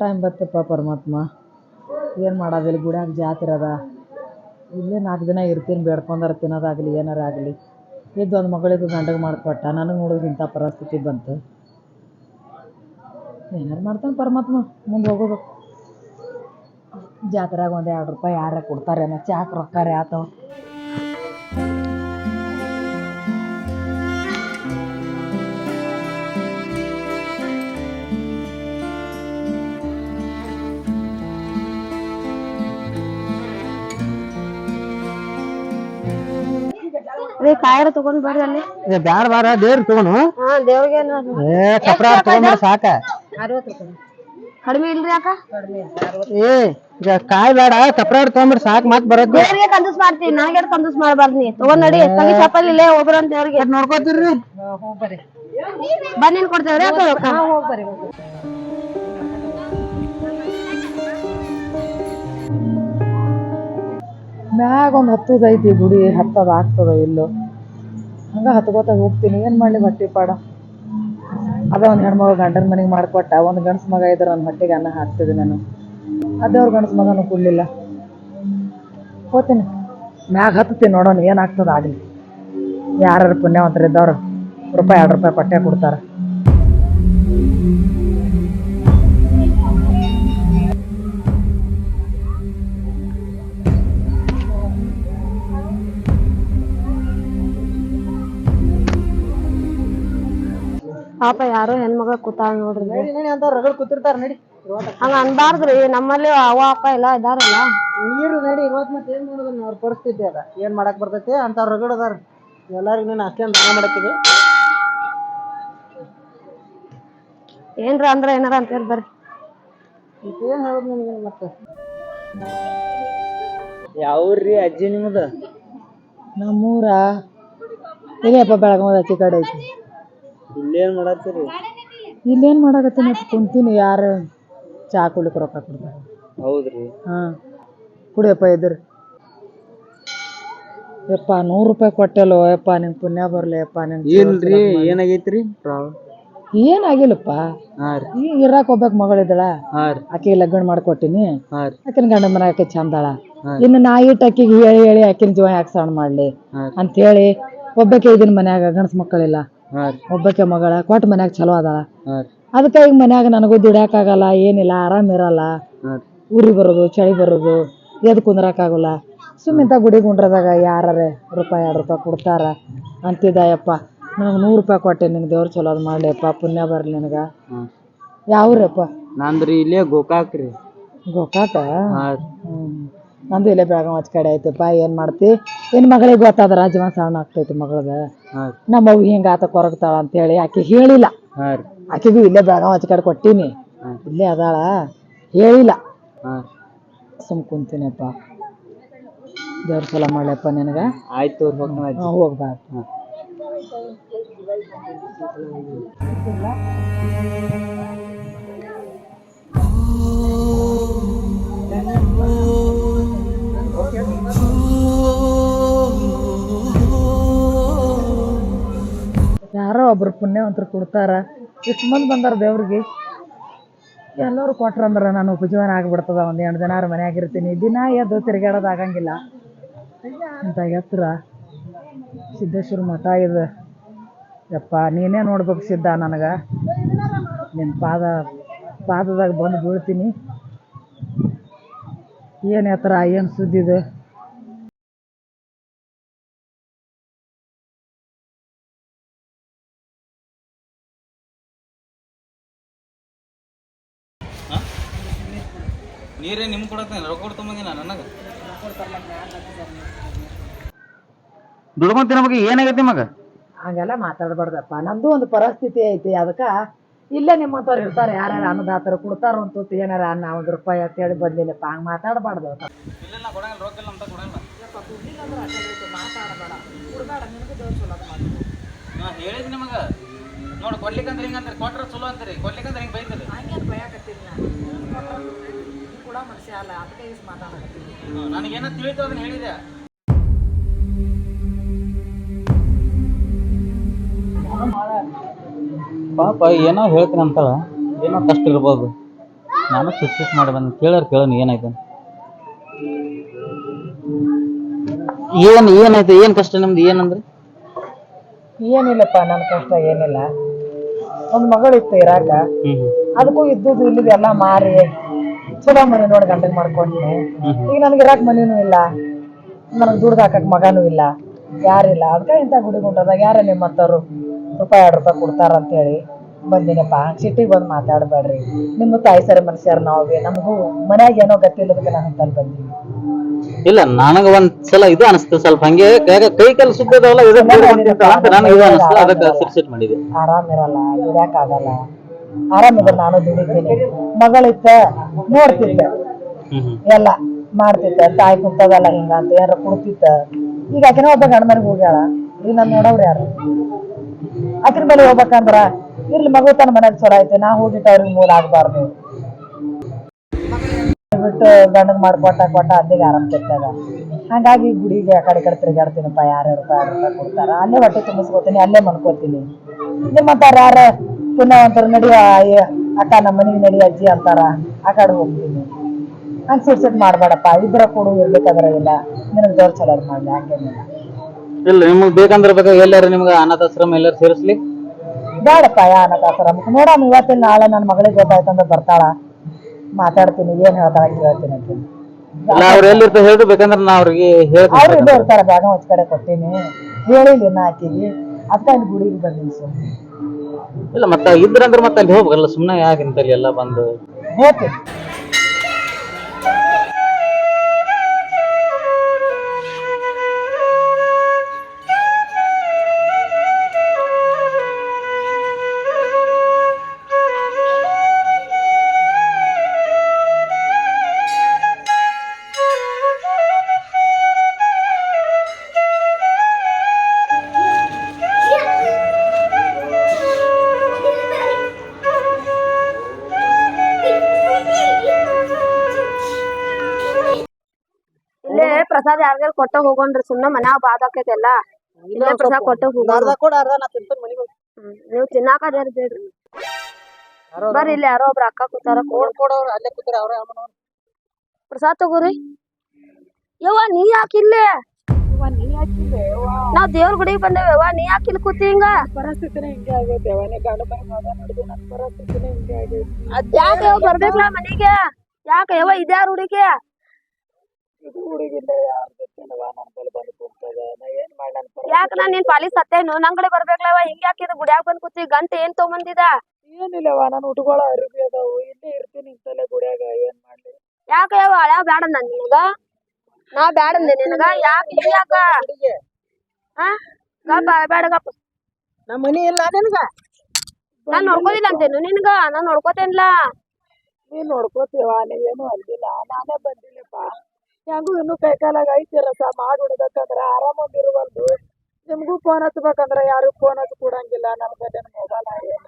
Time ಬತ್ತಪ್ಪ ಪರಮಾತ್ಮ. ಏನು ಮಾಡೋದಿಲ್ಲ, ಗುಡ್ಯಾಗ ಜಾತ್ರೆ ಅದ. ಇಲ್ಲೇ ನಾಲ್ಕು ದಿನ ಇರ್ತೀನಿ, ಬೇಡ್ಕೊಂಡಾರ ತಿನ್ನೋದಾಗಲಿ, ಏನಾರ ಆಗಲಿ. ಇದ್ದು ಒಂದು ಮಗಳಿದ್ದು ಗಂಡಗೆ ಮಾಡಿಕೊಟ್ಟ, ನನಗೆ ನೋಡಿದ್ರೆ ಇಂಥ ಪರಿಸ್ಥಿತಿ ಬಂತು. ಏನಾರು ಮಾಡ್ತಾನೆ ಪರಮಾತ್ಮ, ಮುಂದೆ ಹೋಗೋದು. ಜಾತ್ರೆಗೆ ಒಂದು ಎರಡು ರೂಪಾಯಿ ಯಾರೇ ಕೊಡ್ತಾರೇನೋ, ಚಾಕ್ ರೊಕ್ಕಾರೇ ಆತವ. ರೀ ಕಾಯರ ತಗೊಂಡ್ ಬರ್ರಿ ಅಲ್ಲಿ. ಬ್ಯಾಡ ಬಾರ ದೇವ್ರ ತಗೋನು. ಹಾ ದೇವ್ರಿಗೆ ಏ ಕಪ್ರ ತಗೊಂಡ್ರೆ ಸಾಕ. ಕಡಿಮೆ ಇಲ್ರಿ ಅಕ್ಕ ಏ ಈಗ ಕಾಯಿ ಬೇಡ ಕಪ್ರ ತಗೊಂಡ್ಬಿಟ್ಟು ಸಾಕ್ ಮಾತು ಬರೋದು ದೇವ್ರಿಗೆ ಕಂದೂಸ್ ಮಾಡ್ತೀನಿ ನನಗೆ ಕಂಜೂಸ್ ಮಾಡ್ಬಾರ್ದು ನೀ? ತಗೊಂಡ್ ನಡಿ ತಂಗಿ ಚಪ್ಪಲ್ ಇಲ್ಲೇ ಅಂತ ದೇವ್ರಿಗೆ. ನೋಡ್ಕೋತೀರಿ ಬನ್ನಿ ಕೊಡ್ತೇವ್ರಿ ಅಕ್ಕ ಮ್ಯಾಗ ಒಂದು ಹತ್ತದ ಐತಿ ಗುಡಿ, ಹತ್ತದ ಆಗ್ತದ ಇಲ್ಲೋ. ಹಂಗೆ ಹತ್ಕೋತ ಹೋಗ್ತೀನಿ. ಏನು ಮಾಡಲಿ ಹೊಟ್ಟಿ ಪಾಡ. ಅದ ಒಂದು ಹೆಣ್ಮಗ ಗಂಡನ ಮನೆಗೆ ಮಾಡಿಕೊಟ್ಟ. ಒಂದು ಗಂಡ್ಸ್ ಮಗ ಇದ್ರೆ ನನ್ನ ಹೊಟ್ಟೆಗೆ ಅನ್ನ ಹಾಕ್ತಿದ್ದೆ ನಾನು. ಅದೇ ಅವ್ರ ಗಂಡಸು ಮಗನೂ ಕೊಡಲಿಲ್ಲ. ಹೋಗ್ತೀನಿ. ಮ್ಯಾಗ ಹತ್ತೀನಿ ನೋಡೋಣ ಏನಾಗ್ತದ ಆಗಲಿ. ಯಾರು ಪುಣ್ಯವಂತರು ಇದ್ದವ್ರು ರೂಪಾಯಿ ಎರಡು ರೂಪಾಯಿ ಪಟ್ಟೆ ಕೊಡ್ತಾರೆ. ಪಾಪ ಯಾರೋ ಹೆಣ್ಮಗ ಕೂತಾಳ ನೋಡ್ರಿ. ಅಂತ ರಗಡ್ ಕೂತಿರ್ತಾರೆ ನಡಿ. ಹಂಗ ಅನ್ಬಾರ್ದ್ರಿ ನಮ್ಮಲ್ಲಿ ಅವ ಅಪ್ಪ ಎಲ್ಲ ಇದಾರಲ್ಲ. ನೀರು ನಡಿ ಇವತ್ ಮತ್ತೆ ಏನು ಮಾಡೋದು ಅವ್ರ ಪರಿಸ್ಥಿತಿ ಅದ. ಏನ್ ಮಾಡಕ್ ಬರ್ತೈತಿ ಅಂತ ರಗಡ್ ಅದಾರ. ಎಲ್ಲರಿಗೂ ನೀನು ಅಷ್ಟೇನ್ ದಾನ ಮಾಡಕ್ಕಿದೆ. ಏನ್ರ ಅಂದ್ರ ಏನಾರ ಅಂತ ಹೇಳಿ ಬರ್ರಿ ಏನು ಹೇಳೋದು ನಿನಗೆ ಮತ್ತೆ? ಯಾವ್ರಿ ಅಜ್ಜಿ ನಿಮ್ಮದು ನಮ್ಮೂರ? ಇಲ್ಲಪ್ಪ ಬೆಳಗಾಮದ ಆಚೆ ಕಡೆ ಐತಿ. ಇಲ್ಲೇನು ಮಾಡತ್ತೀರಿ? ಇಲ್ಲೇನು ಮಾಡಕತ್ತೀನಿ ಮತ್ತೆ ಕುಂತೀನಿ ಯಾರು ಚಾ ಕುಡ್ಲಿಕ್ಕೆ ರೊಕ್ಕ ಕೊಡ್ತಾರೆ. ಹೌದ್ರಿ. ಹಾ ಕುಡಿಯಪ್ಪ ಇದ್ರಿ. ಯಪ್ಪ ನೂರು ರೂಪಾಯಿ ಕೊಟ್ಟೆಲ್ಲೋ ಯಪ್ಪ ನಿಂಗೆ ಪುಣ್ಯ ಬರಲಿ ಯಪ್ಪ ನಿಂಗೆ ಇಲ್ರಿ ಏನಾಗೈತ್ರಿ? ಏನಾಗಿಲ್ಲಪ್ಪ ಹಾ ರೀ. ಈಗ ಇರಾಕ್ ಹೋಗ್ಬೇಕು ಮಗಳಿದ್ದಾಳ. ಹಾ ರೀ. ಆಕೆಗೆ ಲಗ್ನ ಮಾಡ್ಕೊಟ್ಟಿನಿ. ಹಾ ರೀ. ಆಕಿನ ಗಂಡ ಮನೆ ಆಕೆ ಚಂದಾಳ. ಇನ್ನು ನಾ ಇಟ್ಟ ಆಕಿಗೆ ಹೇಳಿ ಹೇಳಿ ಆಕಿನ ಜೀವ ಯಾಕೆ ಸಣ್ಣ ಮಾಡ್ಲಿ? ಅಂತ ಹೇಳಿ ಒಬ್ಬಾಕೆ ಇದೀನ್ ಮನ್ಯಾಗ ಗಂಡಸ ಮಕ್ಕಳಿಲ್ಲ. ಒಬ್ಬಕ್ಕೆ ಮಗಳ ಕೊಟ್ಟ ಮನ್ಯಾಗ ಚಲೋ ಅದಾಳ. ಅದಕ್ಕ ಈಗ ಮನ್ಯಾಗ ನನಗೂ ದುಡ್ಯಾಕಾಗಲ್ಲ ಏನಿಲ್ಲ ಆರಾಮ್ ಇರಲ್ಲ. ಉರಿ ಬರೋದು ಚಳಿ ಬರೋದು ಎದ್ದು ಕುಂದ್ರಕ್ಕಾಗಲ್ಲ ಸುಮ್ಮಿಂತ ಗುಡಿ ಗುಂಡ್ರದಾಗ ಯಾರೇ ರೂಪಾಯಿ ಎರಡು ರೂಪಾಯಿ ಕೊಡ್ತಾರ ಅಂತಿದ್ದಾಯಪ್ಪ. ನನಗೆ ನೂರು ರೂಪಾಯಿ ಕೊಟ್ಟೆ ನಿನ್ ದೇವ್ರು ಚಲೋ ಅದು ಮಾಡ್ಲಿಯಪ್ಪ ಪುಣ್ಯ ಬರಲಿ ನಿನಗೆ. ಯಾವ್ರಪ್ಪ? ನಂದ್ರಿ ಇಲ್ಲೇ ಗೋಕಾಕ್ ರೀ. ಗೋಕಾಕ. ನಂದು ಇಲ್ಲೇ ಬೆಳಗಾವ್ ಆಚೆ ಕಡೆ ಐತಪ್ಪ ಏನು ಮಾಡ್ತಿ? ಏನು ಮಗಳಿಗೆ ಗೊತ್ತಾದ ರಾಜಮ ಸಣ್ಣ ಆಗ್ತೈತಿ ಮಗಳದ? ನಮ್ಮ ಮಗು ಹಿಂಗೆ ಆತ ಕೊರಗ್ತಾಳ ಅಂತೇಳಿ ಆಕೆ ಹೇಳಿಲ್ಲ. ಆಕೆಗೂ ಇಲ್ಲೇ ಬೆಳಗಾವ್ ಆಚೆ ಕಡೆ ಕೊಟ್ಟೀನಿ. ಇಲ್ಲೇ ಅದಾಳ. ಹೇಳಿಲ್ಲ. ಸುಮ್ ಕುಂತೀನಪ್ಪ. ದೇವ್ರ ಸಲ ಮಾಡ್ಯಪ್ಪ ನಿನಗೆ. ಆಯ್ತು ಹೋಗ್ತಾನ ಒಬ್ರು ಪುಣ್ಯವಂತರು ಕೊಡ್ತಾರ. ಇಷ್ಟು ಮಂದಿ ಬಂದಾರ ದೇವ್ರಿಗೆ. ಎಲ್ಲರೂ ಕೊಟ್ರಂದ್ರೆ ನಾನು ಉಪಜೀವನ ಆಗ್ಬಿಡ್ತದ. ಒಂದು ಎಂಟು ದಿನ ಮನ್ಯಾಗ ಇರ್ತೀನಿ ದಿನ ಎದ್ದು ತಿರುಗಾಡೋದು ಆಗಂಗಿಲ್ಲ. ಅಂತ ಎತ್ತರ ಸಿದ್ದೇಶ್ವರ ಮಠ ಇದೆ. ಯಪ್ಪ, ನೀನೇ ನೋಡ್ಬೇಕು ಸಿದ್ಧ ನನಗೆ. ನಿನ್ನ ಪಾದ, ಪಾದದಾಗ ಬಂದು ಬೀಳ್ತೀನಿ. ಏನು ಎತ್ತರ, ಏನು ಸುದ್ದಿದೆ? ನೀರೇ ನಿಮ್ ಕೊಡತ್ತೆ ರೊಕ್ಕ ಕೊಡ್ತಂಬಂದಿನ ನನಗ. ದುಡ್ಕೊಂತೀನಿ ನಮಗೆ ಏನಾಗೈತಿ ಮಗ? ಹಂಗೆಲ್ಲ ಮಾತಾಡ್ಬಾರ್ದಪ್ಪ ನಂದು ಒಂದು ಪರಿಸ್ಥಿತಿ ಐತಿ ಅದಕ್ಕೆ ಇಲ್ಲೇ ನಿಮ್ಮಂಥವ್ರು ಇರ್ತಾರೆ ಯಾರ್ಯಾರು ಅನ್ನದಾತರು ಕೊಡ್ತಾರೋ ಅಂತ ಏನಾರ ಅನ್ನ ಒಂದು ರೂಪಾಯಿ ಅಂತ ಹೇಳಿ ಬಂದಿಲ್ಲಪ್ಪ ಹಂಗೆ ಮಾತಾಡಬಾರ್ದು. ಇಲ್ಲ ನಾ ಕೊಡಂಗಿಲ್ಲ ರೊಕ್ಕ ಇಲ್ಲ ಅಂತ ಕೊಡಂಗಿಲ್ಲ. ನಾ ಹೇಳಿದ್ ನಿಮಗೆ ನೋಡಿ ಕೊಡ್ಲಿಕ್ಕಂದ್ರೆ ಹಿಂಗಂದ್ರೆ ಕೊಟ್ರೆ ಚಲೋ ಅಂತೀರಿ ಕೊಡ್ಲಿಕ್ಕಂದ್ರೆ ಭಯ ಬೈತೀರಿ. ನನಗೇನ ತಿಳಿತು ಅದನ್ನ ಹೇಳಿದೆ. ಪಾಪ ಏನೋ ಹೇಳ್ತೀನಿ ಅಂತಲ್ಲ ಏನೋ ಕಷ್ಟ ಇರ್ಬೋದು. ನಾನು ಸುಟ್ ಮಾಡಿ ಬಂದು ಕೇಳೋರು ಕೇಳೋಣ ಏನಾಯ್ತು ಏನು ಏನಾಯ್ತು ಏನು ಕಷ್ಟ ನಿಮ್ದು ಏನಂದ್ರೆ? ಏನಿಲ್ಲಪ್ಪ ನನ್ನ ಕಷ್ಟ ಏನಿಲ್ಲ. ಒಂದು ಮಗಳಿತ್ತು ಇರಾಕ ಅದಕ್ಕೂ ಇದ್ದುದು ಇಲ್ಲಿದು ಎಲ್ಲ ಮಾರಿ. ಚಲೋ ಮನೆ ನೋಡಿ ಗಂಡಗ್ ಮಾಡ್ಕೊಂಡ್ನಿ. ಈಗ ನನಗೆ ಇರಾಕ್ ಮನೇನು ಇಲ್ಲ. ನನಗ್ ದುಡ್ದು ಹಾಕಕ್ ಮಗನೂ ಇಲ್ಲ. ಯಾರಿಲ್ಲ. ಅದಕ್ಕೆ ಇಂಥ ಗುಡಿಗುಂಟದಾಗ ಯಾರ ನಿಮ್ಮಂಥವ್ರು ರೂಪಾಯಿ ಎರಡು ರೂಪಾಯಿ ಕೊಡ್ತಾರ ಅಂತೇಳಿ ಬಂದಿನಪ್ಪ. ಸಿಟಿಗೆ ಬಂದು ಮಾತಾಡಬೇಡ್ರಿ. ನಿಮ್ಮ ತಾಯಿ ಸರಿ ಮನುಷ್ಯರು ನಾವೇ ನಮಗೂ ಮನ್ಯಾಗ ಏನೋ ಗತಿಲ್ಲದಕ್ಕೆ ನಾನು ತಲ್ಲಿ ಬಂದಿ ಇಲ್ಲ ನನಗ ಒಂದ್ ಸಲ ಇದು ಅನಿಸ್ತು. ಸ್ವಲ್ಪ ಹಂಗೆ ಕೈ- ಕಾಲು ಸುದ್ದದವಲ್ಲ ಇದು ನನಗೆ ಇದು ಅನಿಸ್ತು. ಅದಕ್ಕೆ ಸಿಟ್ ಮಾಡಿದೆ. ಆರಾಮಿರಲ್ಲ. ಆರಾಮಿದ್ರೆ ನಾನು ದುಡಿತೀನಿ. ಮಗಳಿತ್ತ ನೋಡ್ತಿದ್ದೆ. ಎಲ್ಲ ಮಾಡ್ತಿದ್ದ. ತಾಯಿ ಕುಂತದಲ್ಲ ಹಿಂಗ ಅಂತ ಏನಾರ ಕುಡ್ತಿತ್ತ ಈಗ ಆಕಿನ ಒಬ್ಬ ಗಂಡ ಮನೆಗೆ ಹೋಗ್ಯಾಳ. ಈಗ ನಾನು ನೋಡವ್ರು ಯಾರು? ಆಕಿನ ಮೇಲೆ ಹೋಗ್ಬೇಕಂದ್ರ ಇರ್ಲಿ ಮಗು ತನ್ನ ಮನೆಗೆ ಚಲೋ ಐತೆ. ನಾ ಹೋಗಿಟ್ಟು ಅವ್ರಿಗೆ ಮೂಲ ಆಗ್ಬಾರ್ದು. ಬಿಟ್ಟು ಗಂಡನ್ ಮಾಡ್ಕೊಟ್ಟ ಕೊಟ್ಟ ಅಲ್ಲಿಗೆ ಆರಾಮ್ ಸಿಗ್ತದ ಹಂಗಾಗಿ ಗುಡಿಗೆ ಆ ಕಡೆ ಕಡೆ ತಿರುಗಾಡ್ತೀನಪ್ಪ. ಯಾರ್ಯಾರು ರೂಪಾಯಿ ಕೊಡ್ತಾರ? ಅಲ್ಲೇ ಹೊಟ್ಟೆ ತುಂಬಿಸ್ಕೊತೀನಿ ಅಲ್ಲೇ ಮನ್ಕೋತೀನಿ ಮತ್ತಾರ ಯಾರ? ಪುಣ್ಯವಂತರು ನಡಿ ನಡಿಯ ಅಕ್ಕ ನಮ್ಮ ಮನೆಗೆ ನಡಿ ಅಜ್ಜಿ ಅಂತಾರ ಆ ಕಡೆ ಹೋಗ್ತೀನಿ ಹಂಗೆ ಸಿಟ್ ಸಿಟ್ ಮಾಡಬೇಡಪ್ಪ ಇಬ್ಬರ ಕೊಡು ಇರ್ಬೇಕಾದ್ರೆ ಇಲ್ಲ. ನಿನಗೆ ದೇವ್ರ ಚಲೋ ಮಾಡಲಿ ಹಂಗೇನಿಲ್ಲ. ಇಲ್ಲ ನಿಮಗೆ ಬೇಕಂದ್ರೆ ಬೇಕಾ ಎಲ್ಲಾರು ನಿಮ್ಗೆ ಅನಾಥಾಶ್ರಮ ಎಲ್ಲಾರು ಸೇರಿಸ್ಲಿ. ಬೇಡಪ್ಪ ಯಾ ಅನಾಥಾಶ್ರಮ. ನೋಡಮ್ಮ ಇವತ್ತಿನ ನಾಳೆ ನನ್ನ ಮಗಳಿಗೆ ಗೊತ್ತಾಯ್ತಂದ್ರೆ ಬರ್ತಾಳ. ಮಾತಾಡ್ತೀನಿ ಏನ್ ಹೇಳ್ತಾಳ ಕೇಳ್ತೀನಿ ಆಕಿನ. ಇಲ್ಲ ಅವ್ರು ಎಲ್ಲಿರ್ತಾರೆ ಹೇಳಿ ಬೇಕಂದ್ರೆ ನಾ ಅವ್ರಿಗೆ ಅವ್ರು ಹೇಳ್ತೀನಿ ಇಲ್ಲೇ ಇರ್ತಾರ ಬ್ಯಾಗ ಹಚ್ಚ ಕಡೆ ಕೊಟ್ಟೀನಿ. ಹೇಳಿಲ್ಲ ಇನ್ನ ಹಾಕಿವಿ ಅದಕ್ಕೆ ಅಲ್ಲಿ ಗುಡಿಗೆ ಬಂದೀನಿ ಸುಮ್ಮನೆ ಇಲ್ಲ ಮತ್ತೆ ಇದ್ರಂದ್ರೆ ಮತ್ತೆ ಅಲ್ಲಿ ಹೋಗ್ಬೇಕಲ್ಲ ಸುಮ್ಮನೆ ಯಾಕೆ ಇಂತಲ್ಲಿ ಎಲ್ಲ ಬಂದು? ಇಲ್ಲೇ ಪ್ರಸಾದ ಯಾರ್ಗಾರ ಕೊಟ್ಟ ಹೋಗೋಣ್ರಿ ಸುಮ್ನ ಮನ್ಯಾಗ ಬಾದ್ ಆಕೈತೆಲ್ಲ ಇಲ್ಲೇ ಪ್ರಸಾದ ಕೊಟ್ಟ ಹೋಗೋಣ. ನೀವ್ ತಿನ್ನಾಕ ಅದೇರಿ ಬಿಡ್ರಿ? ಬರ್ರಿ ಇಲ್ಲಿ ಯಾರೋ ಒಬ್ರ ಅಕ್ಕ ಕೂತಾರ ಪ್ರಸಾದ್ ತಗೋರಿ. ಯವ್ವ ನೀ ಯಾಕೆ ಇಲ್ಲೇ? ನಾವ್ ದೇವ್ರ ಗುಡಿಗೆ ಬಂದೇವ ಯವ್ವ ನೀ ಯಾಕೆ ಇಲ್ಲಿ ಕೂತಿ ಹಿಂಗ? ಪರಿಸ್ಥಿತಿನೇ ಹಿಂಗೆ ಆಗೈತೆ ಅವನೇ ಗಂಡ ಮನೆ ಮಗ ನಡೆದು ನನ್ನ ಪರಿಸ್ಥಿತಿನೇ ಹಿಂಗೆ ಆಗೈತೆ. ಯಾಕೆ ಯವ್ವ ಬರ್ಬೇಕಲ್ಲ ಮನೆಗೆ? ಯಾಕೆ ಯವ್ವ ಇದ್ಯಾರ ಹುಡುಗಿ? ಇದು ಹುಡುಗಿಲ್ಲ ಯಾರು ಗೊತ್ತಿಲ್ಲವ ನನ್ನ ಬಳಿ ಬಂದು ಕುಂತದ ನಾ ಏನ್ ಮಾಡಿ ನನ್ನ ಯಾಕ ನಾನ್ ನಿನ್ ಪಾಲಿ ಸತ್ತೇನು ನನ್ ಕಡೆ ಬರ್ಬೇಕಲ್ಲವ ಹಿಂಗ್ ಯಾಕೆ ಇದು ಗುಡ್ಯಾಗ ಬಂದ್ ಕೂತಿ? ಗಂಟ ಏನ್ ತಗೊಂಬಂದಿದ? ಏನಿಲ್ಲವ ನಾನು ಉಟ್ಕೊಳ ಅರಿವಿ ಅದಾವು. ಇಲ್ಲೇ ಇರ್ತೀನಿ ಇಂತಲ್ಲೇ ಗುಡಿಯಾಗ ಏನ್ ಮಾಡ್ಲಿ? ಯಾಕ ಯಾವ ಅಳ ಬ್ಯಾಡ ನನ್ ನಿನಗ? ನಾ ಬ್ಯಾಡ ಅಂದೆ ನಿನಗ? ಯಾಕ ಹಿಂಗ್ ಯಾಕ? ಹಾ? ಗಪ್ಪ ಬ್ಯಾಡ ಗಪ್ಪ. ನಮ್ಮ ಮನಿ ಇಲ್ಲ ನಿನಗ? ನಾನ್ ನೋಡ್ಕೋದಿಲ್ಲ ಅಂತೇನು ನಿನಗ? ನಾನ್ ನೋಡ್ಕೋತೇನ್ಲ? ನೀನ್ ನೋಡ್ಕೋತೀವ ನೀವೇನು ಅಲ್ಲಿಲ್ಲ ನಾನೇ ಬಂದಿಲ್ಲಪ್ಪ. ಹೆಂಗೂ ಇನ್ನೂ ಕೈ ಕಾಲಾಗ ಐತಿ ರಸ ಮಾಡಿ ಉಡ್ಬೇಕಂದ್ರ ಆರಾಮಂದಿರುವಲ್ದು ನಿಮ್ಗೂ ಫೋನ್ ಹಚ್ಬೇಕಂದ್ರ ಯಾರು ಫೋನ್ ಹಚ್ಚ ಕೊಡಂಗಿಲ್ಲ ನನ್ನ ಬಲ್ಲಿ ಮೊಬೈಲ್ ಆಗಿಲ್ಲ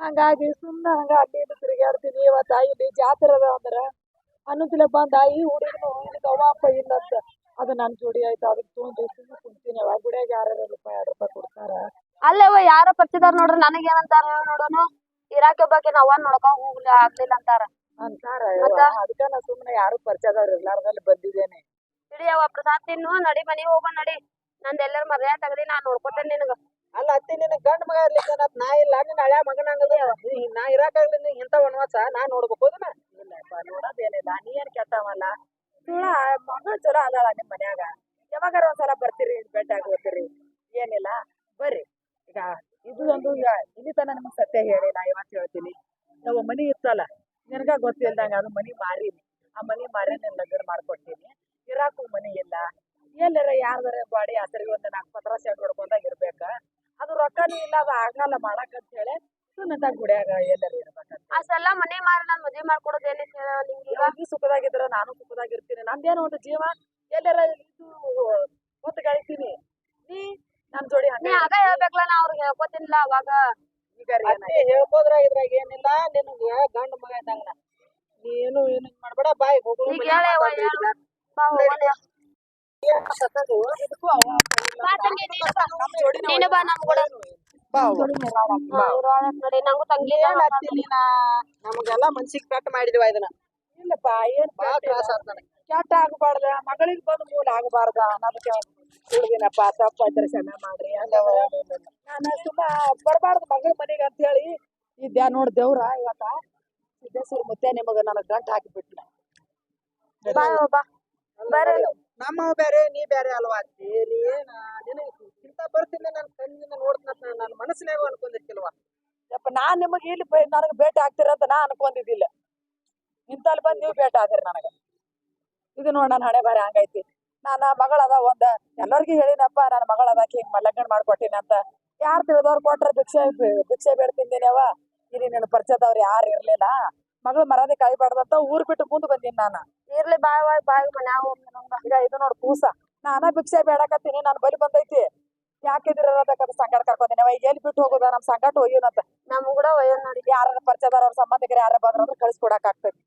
ಹಂಗಾಗಿ ಸುಮ್ಮನೆ ಹಂಗ ಅಲ್ಲಿ ಇಲ್ಲಿ ತಿರುಗಾಡ್ತೀನಿ ಇವತ್ತು ಇಲ್ಲಿ ಜಾತ್ರೆ ಅದ ಅಂದ್ರ ಅನ್ನೋದಿಲ್ಲ ಬಂದ ಈ ಹುಡುಗನು ಅವಪ್ಪ ಅಪ್ಪ ಅಂತ ಅದು ನನ್ನ ಜೋಡಿ ಆಯ್ತು ಅದಕ್ಕೆ ತೊಗೊಂಡು ಸುಮ್ಮನೆ ಕುಂತೀನಿ, ಅವ ಗುಡಿಯಾಗ ಯಾರು ರೂಪಾಯಿ ಎರಡು ರೂಪಾಯಿ ಕೊಡ್ತಾರ. ಅಲ್ಲವ ಯಾರ ಪರಿಚಯದಾರ ನೋಡ್ರಿ ನನಗೇನಂತಾರ ನೋಡೋನು. ಇರಾಕೆ ಬಗ್ಗೆ ನಾವ್ ನೋಡ್ಕೊಂಡ್ ಹೋಗ್ಲಿ ಆಗ್ಲಿಲ್ಲ ಅಂತಾರ. ಅಂತಾರ ಅದಕ್ಕೆ ನಾ ಸುಮ್ಮನೆ ಯಾರು ಪರಿಚಯದವ್ರು ಇರ್ಲಾರ್ದಲ್ಲಿ ಬಂದಿದ್ದೇನೆ. ಹಿಡಿಯವ್ವ ಪ್ರಸಾದ್ ತಿನ್ನು ನಡಿ ಮನೆ ಹೋಗೋಣ ನಡಿ. ನಂದ ಎಲ್ಲರ ಮರ್ಯಾದೆ ತಗದಿ ನಾನ್ ನೋಡ್ಕೊತೇನೆ ನಿನಗ. ಅಲ್ಲ ಅತ್ತಿ ನಿನ್ನ ಗಂಡ ಮಗ ಇರ್ಲಿಕ್ಕೆ ನಾ ಇಲ್ಲ ನಿನ್ನ ಹಳೆ ಮಗನಂಗದ ನಾ ಇರಾಕಾಗ್ಲಿ ನೀ ಇಂಥ ವನವಾಸ ನಾ ನೋಡ್ಬೇಕು ಅದನ್ನ ಇಲ್ಲಪ್ಪ ನೋಡೋದೇನಿಲ್ಲ ನೀ ಏನ್ ಕೆಟ್ಟವಲ್ಲ. ಸುಳ್ಳ ಮಗಳು ಚಲೋ ಅದಾಳ ನಿಮ್ ಮನ್ಯಾಗ. ಯಾವಾಗಾರ ಒಂದ್ಸಲ ಬರ್ತೀರಿ ಭೇಟಿ ಆಗೋತೀರಿ ಏನಿಲ್ಲ ಬರ್ರಿ. ಈಗ ಇದು ಒಂದು ಇಲ್ಲಿ ತನ ನಿಮ್ಗೆ ಸತ್ಯ ಹೇಳಿ ನಾ ಇವತ್ತು ಹೇಳ್ತೀನಿ. ನಾವು ಮನಿ ಇತ್ತಲ್ಲ ನಿನಗ ಗೊತ್ತಿಲ್ದಂಗ ಅದು ಮನಿ ಮಾರೀನಿ. ಆ ಮನಿ ಮಾರಿ ನಿನ್ ಲಗ್ನ ಮಾಡ್ಕೊಡ್ತೀನಿ. ಇರಾಕು ಮನಿ ಇಲ್ಲ. ಎಲ್ಲರ ಯಾರ್ದಾರ ಬಾಡಿ ಆತರಿಗೆ ಒಂದು ನಾಲ್ಕು ಪತ್ರ ಸೆಟ್ ಹೊಡ್ಕೊಂಡಾಗ ಇರ್ಬೇಕ. ಅದು ರೊಕ್ಕನೂ ಇಲ್ಲ ಅದು ಆಗಲ್ಲ ಮಾಡಕ್ ಅಂತ ಹೇಳಿ ಸುಮ್ಮನೆ ಗುಡಿಯಾಗ ಎಲ್ಲರೂ ಇರ್ಬೇಕಂತ. ಸಲ ಮನಿ ಮಾರಿ ನಾನು ಮದ್ವಿ ಮಾಡ್ಕೊಡೋದು ಏನೈತಿ ನಿಮ್ಗೆ ಸುಖದಾಗಿದ್ರ ನಾನು ಸುಖದಾಗಿರ್ತೀನಿ ನಂದೇನೋ ಒಂದು ಜೀವ ಎಲ್ಲರ ಇದು ಹೊತ್ತು ಗಳಿತೀನಿ ನೀ ನಮ್ ಜೋಡಿ ನೀ ಆಗ ಹೇಳ್ಬೇಕಲ್ಲ ನಾ ಅವ್ರಿಗೆ ಹೇಳ್ಕೊತೀನಿಲ್ಲ ಅವಾಗ ಈಗ ಹೇಳ್ಬೋದ್ರ ಇದ್ರಾಗ ಏನಿಲ್ಲ ನಿನಗ ಗಂಡ ಮಗ ಇದ್ದಂಗ. ನೀನು ಏನು ಮಾಡ್ಬೇಡ ಬಾಯ್ ಹೋಗು ಈಗ ಹೇಳವ್ವ ಹೇಳು. ಬಾ ಬಾ. ನೀನು ಬಾ ನೀನು ಬಾ ನಮ್ ಕೂಡ ನೋಡಿ. ನಂಗೂ ತಂಗಿ ನಮಗೆಲ್ಲ ಮನ್ಸಿಗೆ ಕಟ್ ಮಾಡಿದ್ವ ಇದನ್ನ. ಇಲ್ಲಪ್ಪ ಏನ್ ಬಾ ತ್ರಾಸ ಆತ್ ನನಗೆ ಕೆಟ್ಟ ಆಗಬಾರ್ದ. ಮಗಳಿಗೆ ಬಂದು ಮೂಲ ಆಗಬಾರ್ದ. ಅನ್ನೋದಕ್ಕೆ ಹುಡುಗಿನಪ್ಪ ತಪ್ಪ ಇದ್ರೆ ಕ್ಷಮೆ ಮಾಡ್ರಿ ಸುಮ್ಮ ಬರಬಾರ್ದು ಮಗಳ ಮನೆಗೆ ಅಂತ ಹೇಳಿ ಇದ್ಯಾ ನೋಡ್ ದೇವ್ರ ಇವತ್ತ ಸಿದ್ದೇಶ್ವರ ಮತ್ತೆ ನಿಮಗ ನನಗ್ ಗಂಟ್ ಹಾಕಿಬಿಟ್ನ. ಬಾ ಬಾ ಬೇರೆ ನಮ್ಮ ಬೇರೆ ನೀ ಬೇರೆ ಅಲ್ವಾ? ನೀ ಏನ? ಇಂತ ಬರ್ತೀನಿ ನನ್ನ ಕಣ್ಣಿಂದ ನೋಡ್ತನ ನನ್ನ ಮನಸ್ಸಿನಾಗ ಅನ್ಕೊಂಡಿರ್ತಿಲ್ವಾ? ಯಪ್ಪ ನಾನ್ ನಿಮಗೆ ಇಲ್ಲಿ ನನಗೆ ನನಗ್ ಭೇಟಿ ಆಗ್ತಿರಂತ ನಾ ಅನ್ಕೊಂಡಿದ್ದಿಲ್ಲ. ಇಂತಲ್ಲಿ ಬಂದು ನೀವು ಭೇಟಿ ಆದಿರಿ ನನಗೆ? ಇದು ನೋಡಿ ನನ್ನ ಹಣೆ ಬಾರಿ ಹಂಗೈತಿ. ನಾನ ಮಗಳದ ಒಂದ. ಎಲ್ಲರಿಗೂ ಹೇಳಿನಪ್ಪ ನನ್ನ ಮಗಳದಕ್ಕೆ ಹಿಂಗ್ ಲಗ್ನ ಮಾಡ್ಕೊಟ್ಟಿನಿ ಅಂತ. ಯಾರು ತಿಳಿದವ್ರು ಕೊಟ್ರೆ ಭಿಕ್ಷೆ ಭಿಕ್ಷೆ ಬೇಡ ತಿಂದಿನವ ಇಲ್ಲಿ ನನ್ನ ಪರಿಚಯದವ್ರು ಯಾರು ಇರ್ಲಿಲ್ಲ. ಮಗಳು ಮರದಿ ಕಾಯಿ ಬಾಡ್ದಂತ ಊರ್ ಬಿಟ್ಟು ಮುಂದ್ ಬಂದೀನಿ ನಾನು. ಇರ್ಲಿ ಬಾಯ್ ಬಾಯ್ ಬಾಯ್ ಈಗ ಇದು ನೋಡ್ ಕೂಸ. ನಾನ ಭಿಕ್ಷೆ ಬೇಡಕತ್ತೀನಿ ನಾನು ಬರಿ ಬಂದೈತಿ. ಯಾಕಿದಿರೋದಕ್ಕ ಸಂಗಾಟ ಕರ್ಕೊಂದಿನಿ ಅವ ಎಲ್ಲಿ ಬಿಟ್ಟು ಹೋಗುದ? ನಮ್ ಸಂಗಾಟ ಹೋಗಿನಂತ ನಮ್ ಕೂಡ ನೋಡಿ. ಯಾರ ಪರಿಚಯದವ್ರ ಸಂಬಂಧಿಕರು ಯಾರ ಬಂದ್ರ ಅಂದ್ರೆ ಕಳ್ಸಿಕೊಡಕ್ ಆಗ್ತೈತಿ.